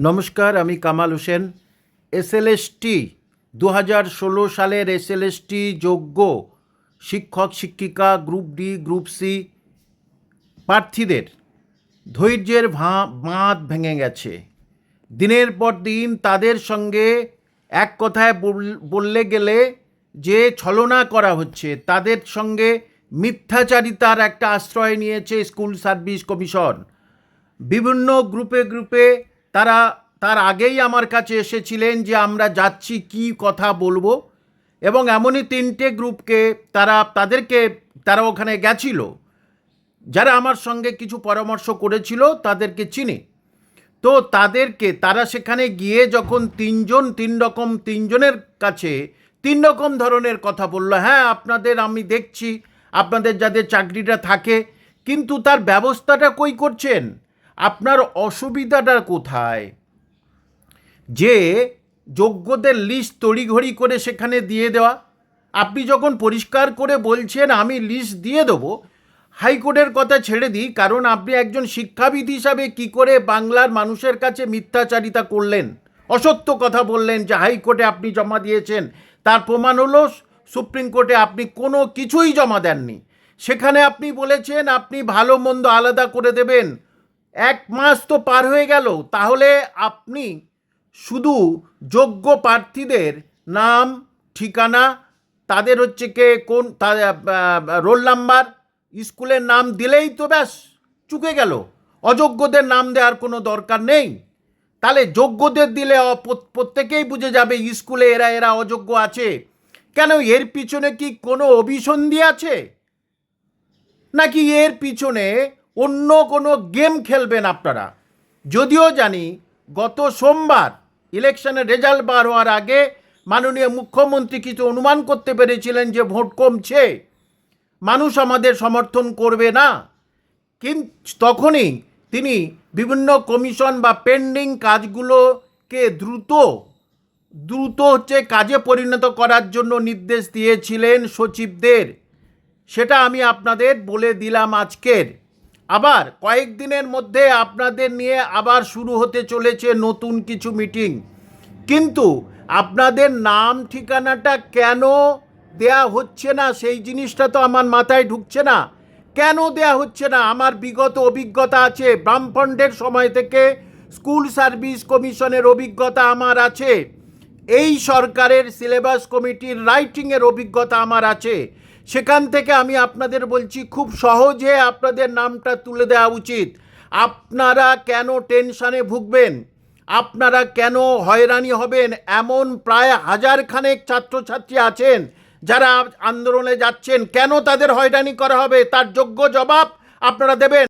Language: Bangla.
নমস্কার, আমি কামাল হোসেন। এসএলএসটি দু হাজার ষোলো সালের এসএলএসটি যোগ্য শিক্ষক, শিক্ষিকা, গ্রুপ ডি, গ্রুপ সি প্রার্থীদের ধৈর্যের ভাঁ বাঁধ ভেঙে গেছে। দিনের পর দিন তাদের সঙ্গে এক কথায় বল- বললে গেলে যে ছলনা করা হচ্ছে, তাদের সঙ্গে মিথ্যাচারিতার একটা আশ্রয় নিয়েছে স্কুল সার্ভিস কমিশন। বিভিন্ন গ্রুপে গ্রুপে তারা, তার আগেই আমার কাছে এসেছিলেন যে আমরা যাচ্ছি, কি কথা বলব। এবং এমনই তিনটে গ্রুপকে তারা, তাদেরকে তারা ওখানে গেছিল। যারা আমার সঙ্গে কিছু পরামর্শ করেছিল, তাদেরকে চিনি। তো তাদেরকে, তারা সেখানে গিয়ে যখন তিনজন, তিন রকম তিনজনের কাছে, তিন রকম ধরনের কথা বলল হ্যাঁ আপনাদের আমি দেখছি, আপনাদের যাদের চাকরিটা থাকে, কিন্তু তার ব্যবস্থাটা কই করছেন? আপনার অসুবিধাটা কোথায়? যে যোগ্যদের লিস্ট তড়িঘড়ি করে সেখানে দিয়ে দেওয়া। আপনি যখন পরিষ্কার করে বলছেন, আমি লিস্ট দিয়ে দেবো, হাইকোর্টের কথা ছেড়ে দিই, কারণ আপনি একজন শিক্ষাবিদ হিসাবে কি করে বাংলার মানুষের কাছে মিথ্যাচারিতা করলেন? অসত্য কথা বললেন যে হাইকোর্টে আপনি জমা দিয়েছেন। তার প্রমাণ হলো, সুপ্রিম কোর্টে আপনি কোনো কিছুই জমা দেননি। সেখানে আপনি বলেছেন, আপনি ভালো মন্দ আলাদা করে দেবেন। এক মাস তো পার হয়ে গেল, তাহলে আপনি শুধু যোগ্য প্রার্থীদের নাম, ঠিকানা, তাদের হচ্ছে কে, কোন রোল নাম্বার, স্কুলের নাম দিলেই তো ব্যাস, চুকে গেল। অযোগ্যদের নাম দেওয়ার কোনো দরকার নেই। তাহলে যোগ্যদের দিলে প্রত্যেকেই বুঝে যাবে, স্কুলে এরা এরা অযোগ্য আছে। কেন এর পিছনে কি কোনো অভিসন্ধি আছে? নাকি এর পিছনে অন্য কোনো গেম খেলবেন আপনারা। যদিও জানি, গত সোমবার ইলেকশনের রেজাল্ট বার হওয়ার আগে মাননীয় মুখ্যমন্ত্রী কিছু অনুমান করতে পেরেছিলেন যে ভোট কমছে। মানুষ আমাদের সমর্থন করবে না। কিন্তু তখনই তিনি বিভিন্ন কমিশন বা পেন্ডিং কাজগুলোকে দ্রুত দ্রুত হচ্ছে কাজে পরিণত করার জন্য নির্দেশ দিয়েছিলেন সচিবদের। সেটা আমি আপনাদের বলে দিলাম আজকের। আবার কয়েকদিনের মধ্যে আপনাদের নিয়ে আবার শুরু হতে চলেছে নতুন কিছু মিটিং। কিন্তু আপনাদের নাম ঠিকানাটা কেন দেয়া হচ্ছে না? সেই জিনিসটা তো আমার মাথায় ঢুকছে না। কেন দেয়া হচ্ছে না? আমার বিগত অভিজ্ঞতা আছে। বামফ্রন্টের সময় থেকে স্কুল সার্ভিস কমিশনের অভিজ্ঞতা আমার আছে। এই সরকারের সিলেবাস কমিটির রাইটিংয়ের অভিজ্ঞতা আমার আছে। সেখান থেকে আমি আপনাদের বলছি, খুব সহজে আপনাদের নামটা তুলে দেওয়া উচিত। আপনারা কেন টেনশানে ভুগবেন? আপনারা কেন হয়রানি হবেন? এমন প্রায় হাজার খানেক ছাত্রছাত্রী আছেন যারা আন্দোলনে যাচ্ছেন। কেন তাদের হয়রানি করা হবে? তার যোগ্য জবাব আপনারা দেবেন।